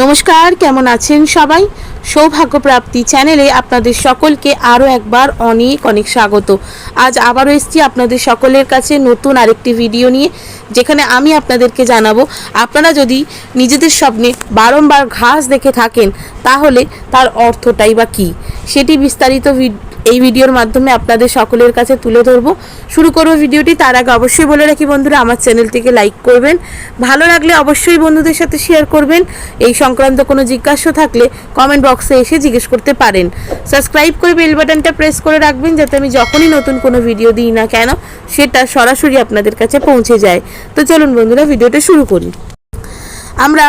নমস্কার, কেমন আছেন সবাই? সৌভাগ্যপ্রাপ্তি চ্যানেলে আপনাদের সকলকে আরও একবার অনেক অনেক স্বাগত। আজ আবারও এসেছি আপনাদের সকলের কাছে নতুন আরেকটি ভিডিও নিয়ে, যেখানে আমি আপনাদেরকে জানাব, আপনারা যদি নিজেদের স্বপ্নে বারংবার ঘাস দেখে থাকেন, তাহলে তার অর্থটাই বা কী? সেটি বিস্তারিত এই ভিডিওর মাধ্যমে আপনাদের সকলের কাছে তুলে ধরবো। শুরু করব ভিডিওটি, তার আগে অবশ্যই বলে রাখি বন্ধুরা, আমার চ্যানেলটিকে লাইক করবেন। ভালো লাগলে অবশ্যই বন্ধুদের সাথে শেয়ার করবেন। এই সংক্রান্ত কোনো জিজ্ঞাসা থাকলে কমেন্ট বক্সে এসে জিজ্ঞেস করতে পারেন। সাবস্ক্রাইব করে বেল বাটনটা প্রেস করে রাখবেন, যাতে আমি যখনই নতুন কোনো ভিডিও দিই না কেন, সেটা সরাসরি আপনাদের কাছে পৌঁছে যায়। তো চলুন বন্ধুরা, ভিডিওটা শুরু করি। আমরা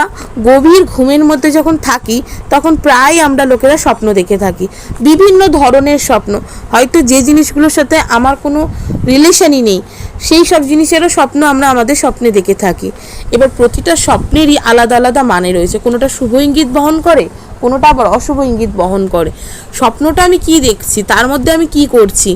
গভীর ঘুমের মধ্যে যখন থাকি, তখন প্রায় আমরা লোকেরা স্বপ্ন দেখে থাকি। বিভিন্ন ধরনের স্বপ্ন। হয়তো যে জিনিসগুলোর সাথে আমার কোনো রিলেশনই নেই, সেই সব জিনিসেরও স্বপ্ন আমরা আমাদের স্বপ্নে দেখে থাকি। এবার প্রতিটা স্বপ্নেরই আলাদা আলাদা মানে রয়েছে। কোনোটা শুভ ইঙ্গিত বহন করে, কোনোটা আবার অশুভ ইঙ্গিত বহন করে। স্বপ্নটা আমি কি দেখছি, তার মধ্যে আমি কি করছি?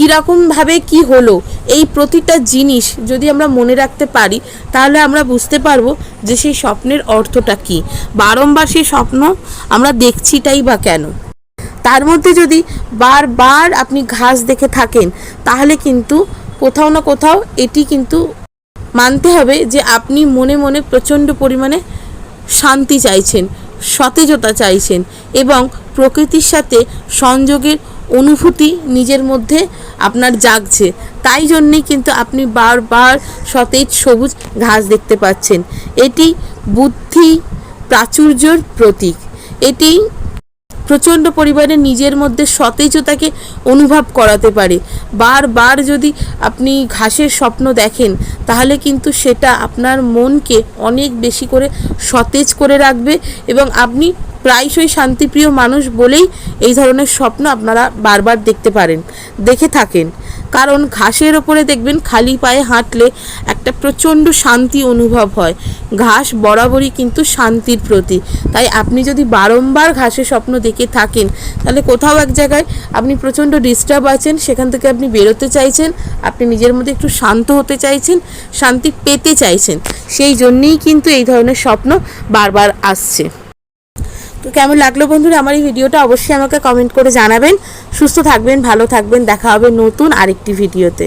কীরকমভাবে কি হলো, এই প্রতিটা জিনিস যদি আমরা মনে রাখতে পারি, তাহলে আমরা বুঝতে পারব যে সেই স্বপ্নের অর্থটা কি। বারংবার সেই স্বপ্ন আমরা দেখছিটাই বা কেন। তার মধ্যে যদি বারবার আপনি ঘাস দেখে থাকেন, তাহলে কিন্তু কোথাও না কোথাও এটি কিন্তু মানতে হবে যে আপনি মনে মনে প্রচণ্ড পরিমাণে শান্তি চাইছেন, সতেজতা চাইছেন এবং প্রকৃতির সাথে সংযোগের অনুভূতি নিজের মধ্যে আপনার জাগছে। তাই জন্যেই কিন্তু আপনি বারবার সতেজ সবুজ ঘাস দেখতে পাচ্ছেন। এটি বুদ্ধি প্রাচুর্যর প্রতীক। এটি প্রচণ্ড পরিমাণে নিজের মধ্যে সতেজতাকে অনুভব করাতে পারে। বারবার যদি আপনি ঘাসের স্বপ্ন দেখেন, তাহলে কিন্তু সেটা আপনার মনকে অনেক বেশি করে সতেজ করে রাখবে এবং আপনি প্রায়শই শান্তিপ্রিয় মানুষ বলেই এই ধরনের স্বপ্ন আপনারা বারবার দেখতে পারেন, দেখে থাকেন। কারণ ঘাসের ওপরে দেখবেন খালি পায়ে হাঁটলে একটা প্রচণ্ড শান্তি অনুভব হয়। ঘাস বরাবরই কিন্তু শান্তির প্রতি। তাই আপনি যদি বারংবার ঘাসের স্বপ্ন দেখে থাকেন, তাহলে কোথাও এক জায়গায় আপনি প্রচণ্ড ডিস্টার্ব আছেন, সেখান থেকে আপনি বেরোতে চাইছেন, আপনি নিজের মধ্যে একটু শান্ত হতে চাইছেন, শান্তি পেতে চাইছেন। সেই জন্যেই কিন্তু এই ধরনের স্বপ্ন বারবার আসছে। তো কেমন লাগল বন্ধুরা? আমার এই ভিডিওটা অবশ্যই আমাকে কমেন্ট করে জানাবেন। সুস্থ থাকবেন, ভালো থাকবেন, দেখা হবে নতুন আরেকটি ভিডিওতে।